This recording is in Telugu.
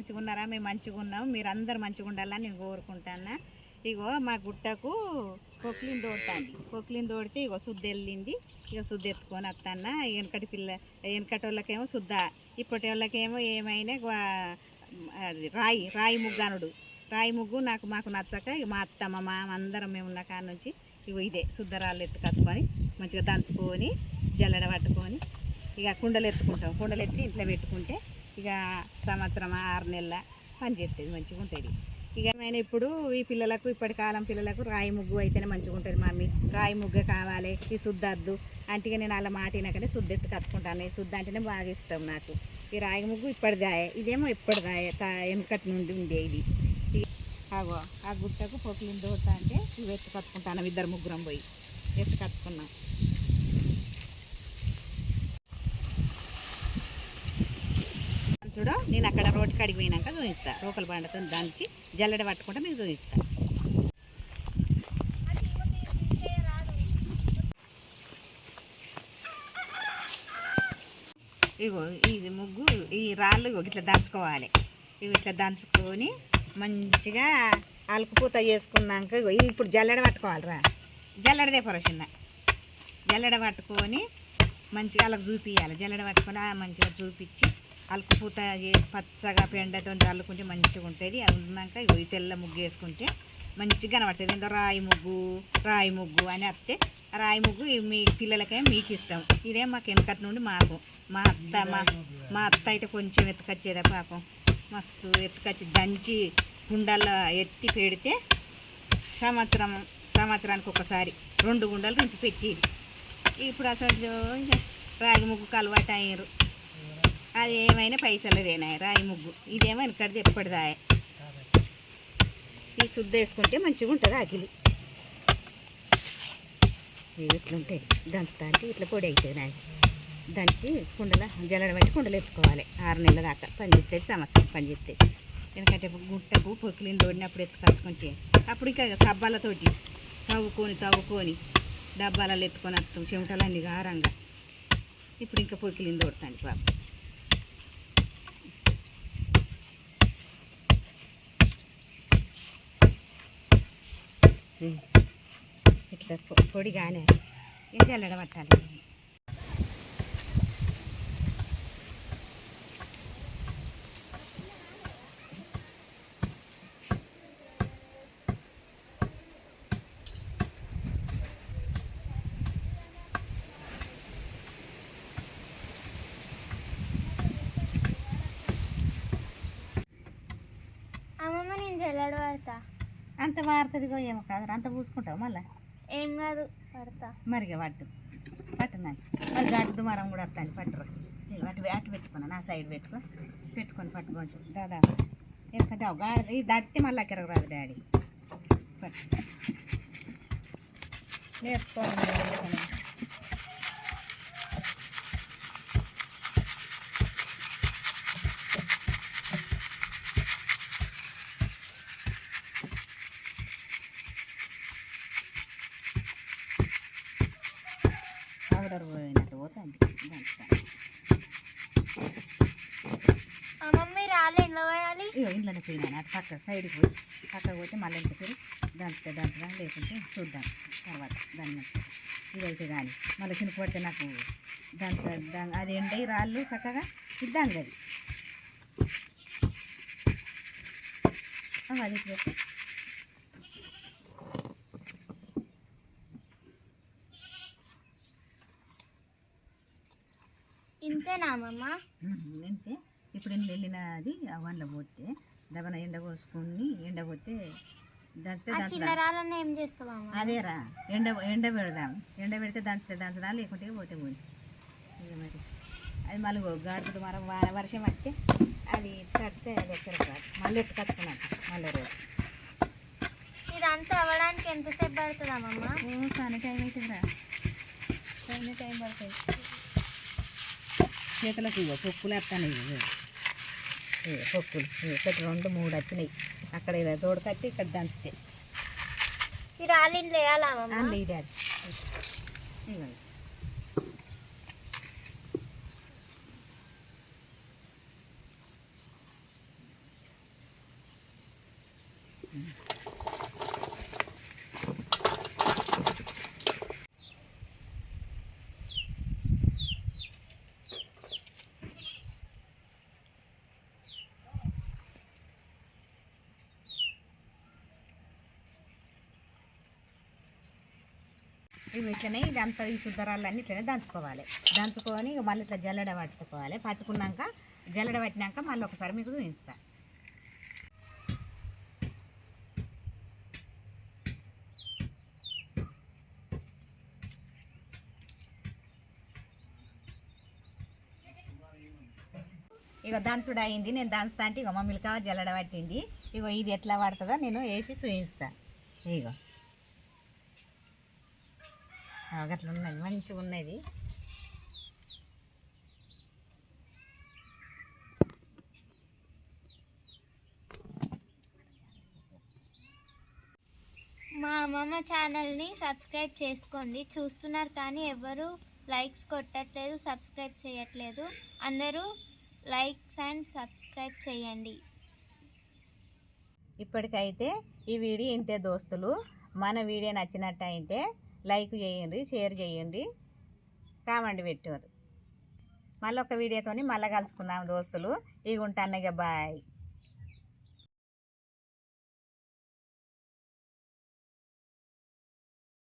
మంచిగా ఉన్నారా మేము మంచిగా ఉన్నాం మీరు అందరు మంచిగా ఉండాలని నేను కోరుకుంటాను. ఇగో మా గుట్టకు కొక్లిని తోడుతాంది. కొక్లిని తోడితే ఇగో శుద్ధి వెళ్ళింది. ఇక శుద్ధి ఎత్తుకొని వస్తానా. వెనకటి పిల్ల వెనకటి వాళ్ళకేమో శుద్ధ. ఇప్పటి వాళ్ళకేమో ఏమైనా అది రాయి రాయి ముగ్గానుడు. రాయి ముగ్గు నాకు మాకు నచ్చక ఇక మా అత్త మా మామ అందరం మేము ఉన్న కాడ నుంచి ఇగో ఇదే శుద్ధరాళ్ళు ఎత్తుకొచ్చుకొని మంచిగా దంచుకొని జల్లెడ పట్టుకొని ఇక కుండలు ఎత్తుకుంటాం. కుండలు ఎత్తి ఇంట్లో పెట్టుకుంటే ఇక సంవత్సరం ఆరు నెలల పని చేస్తుంది మంచిగా ఉంటుంది ఇక ఏమైనా ఇప్పుడు ఈ పిల్లలకు ఇప్పటి కాలం పిల్లలకు రాయి ముగ్గు అయితేనే మంచిగా ఉంటుంది మమ్మీ. రాయి ముగ్గు కావాలి ఈ శుద్ధద్దు అంటే నేను అలా మాట వినకనే శుద్ధ ఎత్తు కచ్చుకుంటాను. ఈ శుద్ధ అంటేనే బాగా ఇష్టం నాకు. ఈ రాయి ముగ్గు ఇప్పటిదాయే ఇదేమో ఇప్పటిదాయే తా వెనకటి నుండి ఉండే ఇది. అగో ఆ గుట్టకు పొక్కులు దోడతా అంటే ఇవి ఎత్తు కచ్చుకుంటాను ఇద్దరు ముగ్గురం పోయి. ఎత్తు కచ్చుకున్నాం. నేను అక్కడ రోడ్డు కాడికి పోయినాక చూపిస్తా. రోకల బండతో దంచి జల్లెడ పట్టుకుంటే మీకు చూపిస్తా. ఇగో ఇది ముగ్గు ఈ రాళ్ళు ఇగో ఇట్లా దంచుకోవాలి. ఇవి ఇట్లా దంచుకొని మంచిగా అలుకుపూత చేసుకున్నాక ఇది ఇప్పుడు జల్లెడ పట్టుకోవాలిరా. జల్లెడదే పొరచిన్న జల్లెడ పట్టుకొని మంచిగా అలా చూపించాలి జల్లెడ పట్టుకొని మంచిగా చూపించి అలుకుపూత పచ్చగా పెండతో చల్లుకుంటే మంచిగా ఉంటుంది. అది ఉన్నాక ఇవి తెల్ల ముగ్గు వేసుకుంటే మంచిగా కనబడుతుంది. ఏందో రాయి ముగ్గు రాయి ముగ్గు అని అత్తే రాయి ముగ్గు మీ పిల్లలకే మీకు ఇష్టం ఇదే మాకు వెనకటి నుండి మాకు. మా అత్త మా మా అత్త అయితే కొంచెం ఎత్తుకొచ్చేదా పాపం. మస్తు ఎత్తుకొచ్చి దంచి గుండాల్లో ఎత్తి పెడితే సంవత్సరం సంవత్సరానికి ఒకసారి రెండు గుండలు రుంచి పెట్టేది. ఇప్పుడు అసలు రాగి ముగ్గుకు అలవాటు అయ్యారు అది ఏమైనా పైసలదేనా రాయి ముగ్గు. ఇదేమో వెనకడిది ఎప్పటిదాయ ఈ శుద్ధ వేసుకుంటే మంచిగా ఉంటుంది ఆకిలి ఇట్లుంటాయి. దంచుతా అంటే ఇట్లా పొడి అవుతుంది నాకు దంచి కుండల జల్లడం పెట్టి కుండలు ఎత్తుకోవాలి. ఆరు నెలల దాకా. పని చేస్తుంది సంవత్సరం పని చేస్తుంది ఎందుకంటే గుట్టకు పొక్కులిని తోడినప్పుడు ఎత్తుకొచ్చుకుంటే అప్పుడు ఇంకా సబ్బాలతోటి తవ్వుకొని తవ్వుకొని డబ్బాలలో ఎత్తుకొని వస్తాం చెమటలన్నీ గారంగా. ఇప్పుడు ఇంకా పొక్కిలిని తోడుతాండి బాబు ఇట్లా పొడి పొడిగానే ఇంకా జల్లడ పట్టాలి. అమ్మమ్మ నేను జల్లడ పడతా. అంత వారుతుందిగో ఏమో కాదు అంత పూసుకుంటావు మళ్ళీ? ఏం కాదు పడతా. మరిగా పట్టు. పట్టు నాకు మరి గడ్డు మరం కూడా వస్తాను పట్టురు. అటు అటు పెట్టుకున్నా నా సైడ్ పెట్టుకో. పెట్టుకొని పట్టుకోవచ్చు దాదాపు ఎందుకంటే గాడి దట్టి మళ్ళీ ఎక్కడికి రాదు డాడీ. పట్టు. నేర్చుకోవాలి పౌడర్ పోయినట్టు పోతుంది మీరు రాళ్ళు ఎండ్లో పోయాలి? ఇగో ఇంట్లోనే పోయినాను అటు పక్క సైడ్కి పోయి పక్కకు పోతే మళ్ళీ ఇంకోసారి దంచుతా దంచుదా లేకుంటే చూద్దాం తర్వాత దాన్ని మంచిగా ఇదైతే కానీ మళ్ళీ చినుకు పడితే నాకు దంచ అది ఎండయి రాళ్ళు చక్కగా ఇద్దాం అది. అది పెట్టు. అమ్మమ్మ? అంతే. ఇప్పుడు నేను వెళ్ళినది అవన్లో పోతే దవన ఎండ పోసుకొని ఎండ పోతే దంచితే ఏం చేస్తావు అమ్మ అదేరా ఎండ ఎండ పెడదాం. ఎండ పెడితే దంచితే దంచదా లేకుంటే పోతే పోయి. ఇక మరి అది మళ్ళీ గాడుతుంది మరం వాన వర్షం వస్తే అది తట్టితే అది ఎక్కడ కాదు. మళ్ళీ ఎత్తుకొచ్చుకున్నాను మళ్ళీ రోజు. ఇదంతా అవ్వడానికి ఎంతసేపు పడుతుంది అమ్మమ్మ చాలా టైం అవుతుందిరా చాలా టైం పడుతుంది. చేతులకు ఇగో పొక్కులు వస్తాను ఇవి పొక్కులు ఒకటి రెండు మూడు వచ్చినాయి అక్కడ ఇలా తోడుకట్టి ఇక్కడ దంచితే. ఈ రాళ్ళు వేయాలా అమ్మమ్మ? ఇవి ఇట్లనే ఇదంతా ఈ శుద్ధరాళ్ళన్నీ ఇట్లనే దంచుకోవాలి. దంచుకొని ఇక మళ్ళీ ఇట్లా జల్లెడ పట్టుకోవాలి. పట్టుకున్నాక జల్లెడ పట్టినాక మళ్ళీ ఒకసారి మీకు చూపిస్తా. ఇక దంచుడు అయింది. నేను దంచుతా అంటే ఇక మమ్మీకి కావాలి జల్లడ పట్టింది. ఇగో ఇది ఎట్లా పడుతుందో నేను వేసి చూపిస్తాను ఇగో. అట్లా ఉన్నది మంచిగా ఉన్నది మా అమ్మమ్మ ఛానల్ని సబ్స్క్రైబ్ చేసుకోండి. చూస్తున్నారు కానీ ఎవరు లైక్స్ కొట్టట్లేదు సబ్స్క్రైబ్ చేయట్లేదు. అందరూ లైక్స్ అండ్ సబ్స్క్రైబ్ చేయండి. ఇప్పటికైతే ఈ వీడియో ఇంతే దోస్తులు. మన వీడియో నచ్చినట్టయితే లైక్ చేయండి షేర్ చేయండి. కామెంట్ పెట్టారు. మళ్ళీ ఒక వీడియోతోని మళ్ళీ కలుసుకుందాం దోస్తులు. ఇక ఉంటాను బాయ్.